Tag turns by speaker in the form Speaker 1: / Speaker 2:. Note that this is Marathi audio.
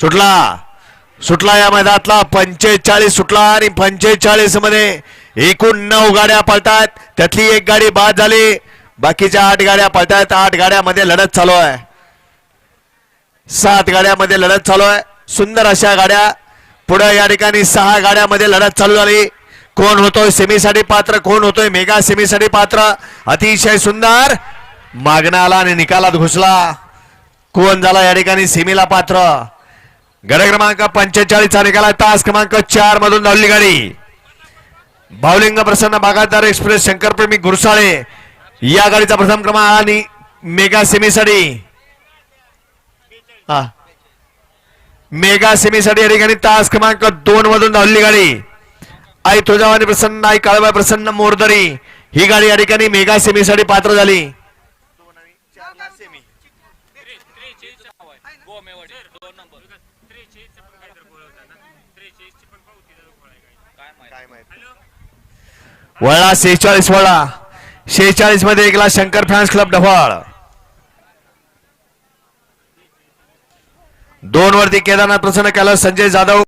Speaker 1: सुटला. सुटला या मैदानातला. पंचेचाळीस सुटला आणि पंचेचाळीसमध्ये एकूण नऊ गाड्या पळतात त्यातली एक गाडी बाद झाली. बाकीच्या आठ गाड्या पळतायत आठ गाड्यामध्ये लढत चालू आहे. सात गाड्यामध्ये लढत चालू आहे. सुंदर अशा गाड्या. पुढे या ठिकाणी सहा गाड्यामध्ये लढत चालू झाली. कोण होतोय सेमीसाठी पात्र? कोण होतोय मेगा सेमीसाठी पात्र? अतिशय सुंदर. मागणं आला आणि निकालात घुसला. कोण झाला या ठिकाणी सेमीला पात्र? गड क्रमांक पंचेचाळीसचा निकाल तास क्रमांक चार मधून धावली गाडी भावलिंग प्रसन्न बागायतदार एक्सप्रेस शंकरप्रेमी गुरसाळे या गाडीचा प्रथम क्रमांक आणि मेगा सेमीसाठी. हा. मेगा सेमीसाठी या ठिकाणी तास क्रमांक दोन मधून धावली गाडी आई तुळजावानी प्रसन्न आई काळबाई प्रसन्न मोरदरी. ही गाडी या ठिकाणी मेगा सेमीसाठी पात्र झाली. वळा शेहेचाळीस वळा. शेहेचाळीसमध्ये एकला शंकर फॅन्स क्लब ढवाळ दोन वरती केदारनाथ प्रसन्न केलं संजय जाधव.